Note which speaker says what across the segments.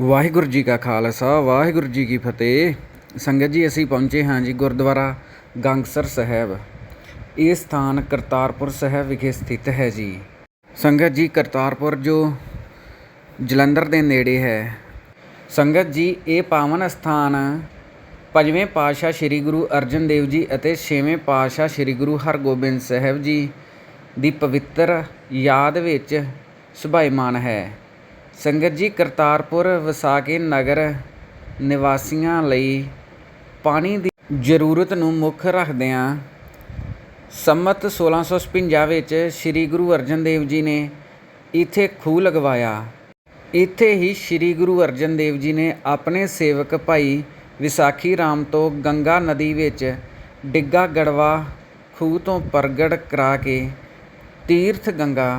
Speaker 1: ਵਾਹਿਗੁਰੂ ਜੀ ਕਾ ਖਾਲਸਾ, ਵਾਹਿਗੁਰੂ ਜੀ ਕੀ ਫਤਿਹ। ਸੰਗਤ ਜੀ, ਅਸੀਂ ਪਹੁੰਚੇ ਹਾਂ ਜੀ ਗੁਰਦੁਆਰਾ ਗੰਗਸਰ ਸਾਹਿਬ। ਇਹ ਸਥਾਨ ਕਰਤਾਰਪੁਰ ਸਾਹਿਬ ਵਿਖੇ ਸਥਿਤ ਹੈ ਜੀ। ਸੰਗਤ ਜੀ, ਕਰਤਾਰਪੁਰ ਜੋ ਜਲੰਧਰ ਦੇ ਨੇੜੇ ਹੈ। ਸੰਗਤ ਜੀ, ਇਹ ਪਾਵਨ ਸਥਾਨ ਪੰਜਵੇਂ ਪਾਤਸ਼ਾਹ ਸ੍ਰੀ ਗੁਰੂ ਅਰਜਨ ਦੇਵ ਜੀ ਅਤੇ ਛੇਵੇਂ ਪਾਤਸ਼ਾਹ ਸ੍ਰੀ ਗੁਰੂ ਹਰਗੋਬਿੰਦ ਸਾਹਿਬ ਜੀ ਦੀ ਪਵਿੱਤਰ ਯਾਦ ਵਿੱਚ ਸੁਭਾਈਮਾਨ ਹੈ। ਸੰਗਤ ਜੀ ਕਰਤਾਰਪੁਰ ਵਸਾਕੇ ਨਗਰ ਨਿਵਾਸੀਆਂ ਲਈ ਪਾਣੀ ਦੀ ਜ਼ਰੂਰਤ ਨੂੰ ਮੁੱਖ ਰੱਖਦਿਆਂ ਸੰਮਤ 1656 ਵਿੱਚ ਸ੍ਰੀ ਗੁਰੂ ਅਰਜਨ ਦੇਵ ਜੀ ਨੇ ਇੱਥੇ ਖੂਹ ਲਗਵਾਇਆ। ਇੱਥੇ ਹੀ ਸ੍ਰੀ ਗੁਰੂ ਅਰਜਨ ਦੇਵ ਜੀ ਨੇ ਆਪਣੇ ਸੇਵਕ ਭਾਈ ਵਿਸਾਖੀ ਰਾਮ ਤੋਂ ਗੰਗਾ ਨਦੀ ਵਿੱਚ ਡਿੱਗਾ ਗੜਵਾ ਖੂਹ ਤੋਂ ਪ੍ਰਗਟ ਕਰਾ ਕੇ ਤੀਰਥ ਗੰਗਾ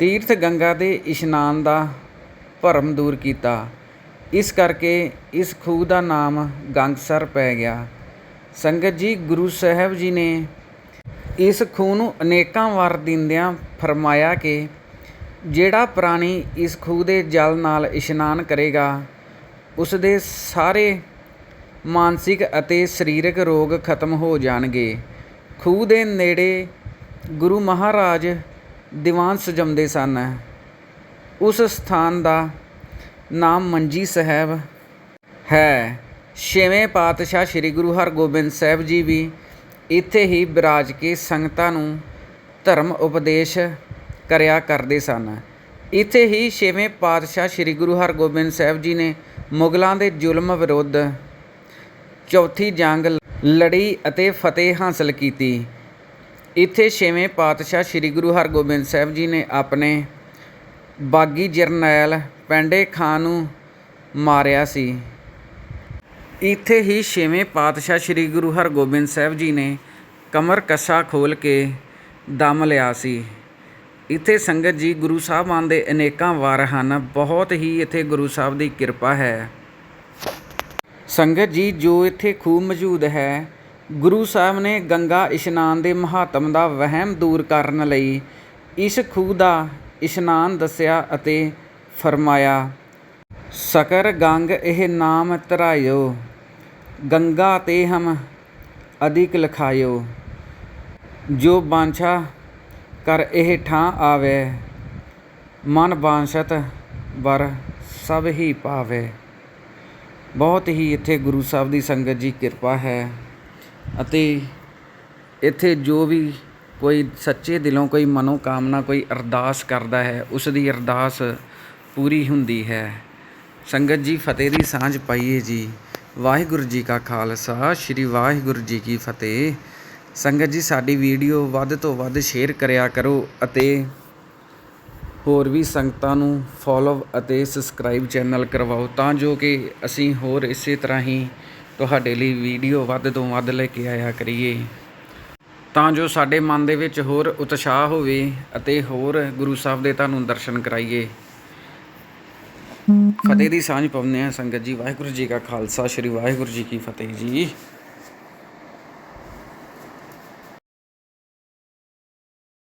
Speaker 1: ਤੀਰਥ ਗੰਗਾ ਦੇ ਇਸ਼ਨਾਨ ਦਾ ਭਰਮ ਦੂਰ ਕੀਤਾ। ਇਸ ਕਰਕੇ ਇਸ ਖੂਹ ਦਾ ਨਾਮ ਗੰਗਸਰ ਪੈ ਗਿਆ। ਸੰਗਤ ਜੀ, ਗੁਰੂ ਸਾਹਿਬ ਜੀ ਨੇ ਇਸ ਖੂਹ ਨੂੰ ਅਨੇਕਾਂ ਵਾਰ ਦਿੰਦਿਆਂ ਫਰਮਾਇਆ ਕਿ ਜਿਹੜਾ ਪ੍ਰਾਣੀ ਇਸ ਖੂਹ ਦੇ ਜਲ ਨਾਲ ਇਸ਼ਨਾਨ ਕਰੇਗਾ ਉਸ ਦੇ ਸਾਰੇ ਮਾਨਸਿਕ ਅਤੇ ਸਰੀਰਕ ਰੋਗ ਖਤਮ ਹੋ ਜਾਣਗੇ। ਖੂਹ ਦੇ ਨੇੜੇ ਗੁਰੂ ਮਹਾਰਾਜ ਦੀਵਾਨ ਸਜਾਉਂਦੇ ਸਨ। ਉਸ ਸਥਾਨ ਦਾ ਨਾਮ ਮੰਜੀ ਸਾਹਿਬ ਹੈ। ਛੇਵੇਂ ਪਾਤਸ਼ਾਹ ਸ੍ਰੀ ਗੁਰੂ ਹਰਗੋਬਿੰਦ ਸਾਹਿਬ ਜੀ ਵੀ ਇੱਥੇ ਹੀ ਬਿਰਾਜ ਕੇ ਸੰਗਤਾਂ ਨੂੰ ਧਰਮ ਉਪਦੇਸ਼ ਕਰਿਆ ਕਰਦੇ ਸਨ। ਇੱਥੇ ਹੀ ਛੇਵੇਂ ਪਾਤਸ਼ਾਹ ਸ੍ਰੀ ਗੁਰੂ ਹਰਗੋਬਿੰਦ ਸਾਹਿਬ ਜੀ ਨੇ ਮੁਗਲਾਂ ਦੇ ਜ਼ੁਲਮ ਵਿਰੁੱਧ ਚੌਥੀ ਜੰਗ ਲੜੀ ਅਤੇ ਫਤਿਹ ਹਾਸਲ ਕੀਤੀ। ਇੱਥੇ ਛੇਵੇਂ ਪਾਤਸ਼ਾਹ ਸ੍ਰੀ ਗੁਰੂ ਹਰਗੋਬਿੰਦ ਸਾਹਿਬ ਜੀ ਨੇ ਆਪਣੇ ਬਾਗੀ ਜਰਨੈਲ ਪੈਂਡੇ ਖਾਨ ਨੂੰ ਮਾਰਿਆ ਸੀ। ਇੱਥੇ ਹੀ ਛੇਵੇਂ ਪਾਤਸ਼ਾਹ ਸ੍ਰੀ ਗੁਰੂ ਹਰਗੋਬਿੰਦ ਸਾਹਿਬ ਜੀ ਨੇ ਕਮਰ ਕੱਸਾ ਖੋਲ ਕੇ ਦਮ ਲਿਆ ਸੀ। ਇੱਥੇ ਸੰਗਤ ਜੀ ਗੁਰੂ ਸਾਹਿਬਾਨ ਦੇ ਅਨੇਕਾਂ ਵਾਰ ਹਨ। ਬਹੁਤ ਹੀ ਇੱਥੇ ਗੁਰੂ ਸਾਹਿਬ ਦੀ ਕਿਰਪਾ ਹੈ। ਸੰਗਤ ਜੀ ਜੋ ਇੱਥੇ ਖੂਹ ਮੌਜੂਦ ਹੈ ਗੁਰੂ ਸਾਹਿਬ ਨੇ ਗੰਗਾ ਇਸ਼ਨਾਨ ਦੇ ਮਹਾਤਮ ਦਾ ਵਹਿਮ ਦੂਰ ਕਰਨ ਲਈ ਇਸ ਖੂਹ ਦਾ ਇਸ਼ਨਾਨ ਦੱਸਿਆ ਅਤੇ ਫਰਮਾਇਆ, ਸਕਰ ਗੰਗ ਇਹ ਨਾਮ ਧਰਾਇਓ, ਗੰਗਾ ਤੇ ਹਮ ਅਧਿਕ ਲਖਾਇਓ। ਜੋ ਬਾਂਛਾ ਕਰ ਇਹ ਠਾਂ ਆਵੇ, ਮਨ ਬਾਂਛਤ ਬਰ ਸਭ ਹੀ ਪਾਵੇ। ਬਹੁਤ ਹੀ ਇੱਥੇ ਗੁਰੂ ਸਾਹਿਬ ਦੀ ਸੰਗਤ ਜੀ ਕਿਰਪਾ ਹੈ। ਅਤੇ ਇੱਥੇ ਜੋ ਵੀ ਕੋਈ ਸੱਚੇ ਦਿਲੋਂ ਕੋਈ ਮਨੋ ਕਾਮਨਾ ਕੋਈ ਅਰਦਾਸ ਕਰਦਾ ਹੈ, ਉਸ ਦੀ ਅਰਦਾਸ ਪੂਰੀ ਹੁੰਦੀ ਹੈ। ਸੰਗਤ ਜੀ, ਫਤਿਹ ਦੀ ਸਾਂਝ ਪਾਈਏ ਜੀ। ਵਾਹਿਗੁਰੂ ਜੀ ਕਾ ਖਾਲਸਾ, ਸ੍ਰੀ ਵਾਹਿਗੁਰੂ ਜੀ ਕੀ ਫਤਿਹ। ਸੰਗਤ ਜੀ, ਸਾਡੀ ਵੀਡੀਓ ਵੱਧ ਤੋਂ ਵੱਧ ਸ਼ੇਅਰ ਕਰਿਆ ਕਰੋ ਅਤੇ ਹੋਰ ਵੀ ਸੰਗਤਾਂ ਨੂੰ ਫੋਲੋ ਅਤੇ ਸਬਸਕ੍ਰਾਈਬ ਚੈਨਲ ਕਰਵਾਓ ਤਾਂ ਜੋ ਕਿ ਅਸੀਂ ਹੋਰ ਇਸੇ ਤਰ੍ਹਾਂ ਹੀ ਤੁਹਾਡੇ ਲਈ ਵੀਡੀਓ ਵੱਧ ਤੋਂ ਵੱਧ ਲੈ ਕੇ ਆਇਆ ਕਰੀਏ। ਤਾਂ ਜੋ ਸਾਡੇ ਮਨ ਦੇ ਵਿੱਚ ਹੋਰ ਉਤਸ਼ਾਹ ਹੋਵੇ ਅਤੇ ਹੋਰ ਗੁਰੂ ਸਾਹਿਬ ਦੇ ਤੁਹਾਨੂੰ ਦਰਸ਼ਨ ਕਰਾਈਏ। ਫਤਿਹ ਦੀ ਸਾਂਝ ਪਾਉਂਦੇ ਆ ਸੰਗਤ ਜੀ, ਵਾਹਿਗੁਰੂ ਜੀ ਕਾ ਖਾਲਸਾ, ਸ੍ਰੀ ਵਾਹਿਗੁਰੂ ਜੀ ਕੀ ਫਤਿਹ ਜੀ।